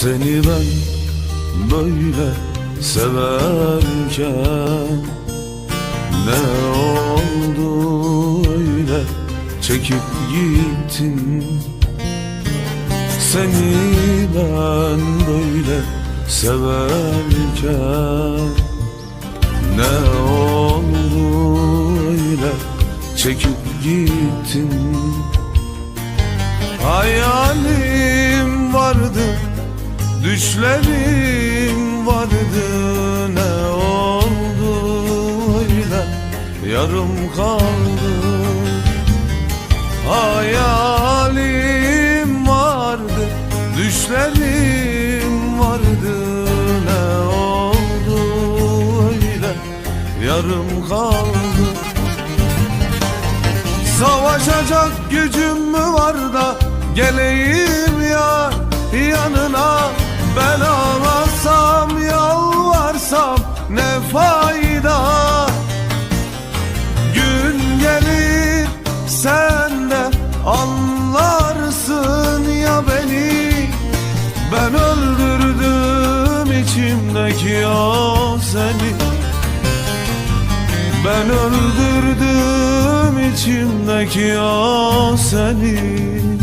Seni ben böyle severken Ne oldu öyle çekip gittin? Seni ben böyle severken Ne oldu öyle çekip gittin? Hayalim Düşlerim vardı Ne oldu öyle? Yarım kaldı. Hayalim vardı Düşlerim vardı Ne oldu öyle? Yarım kaldı. Savaşacak gücüm mü var da geleyim ya yanına Ben ağlasam yalvarsam ne fayda? Gün gelir sen de anlarsın ya beni. Ben öldürdüm içimdeki o seni. Ben öldürdüm içimdeki o seni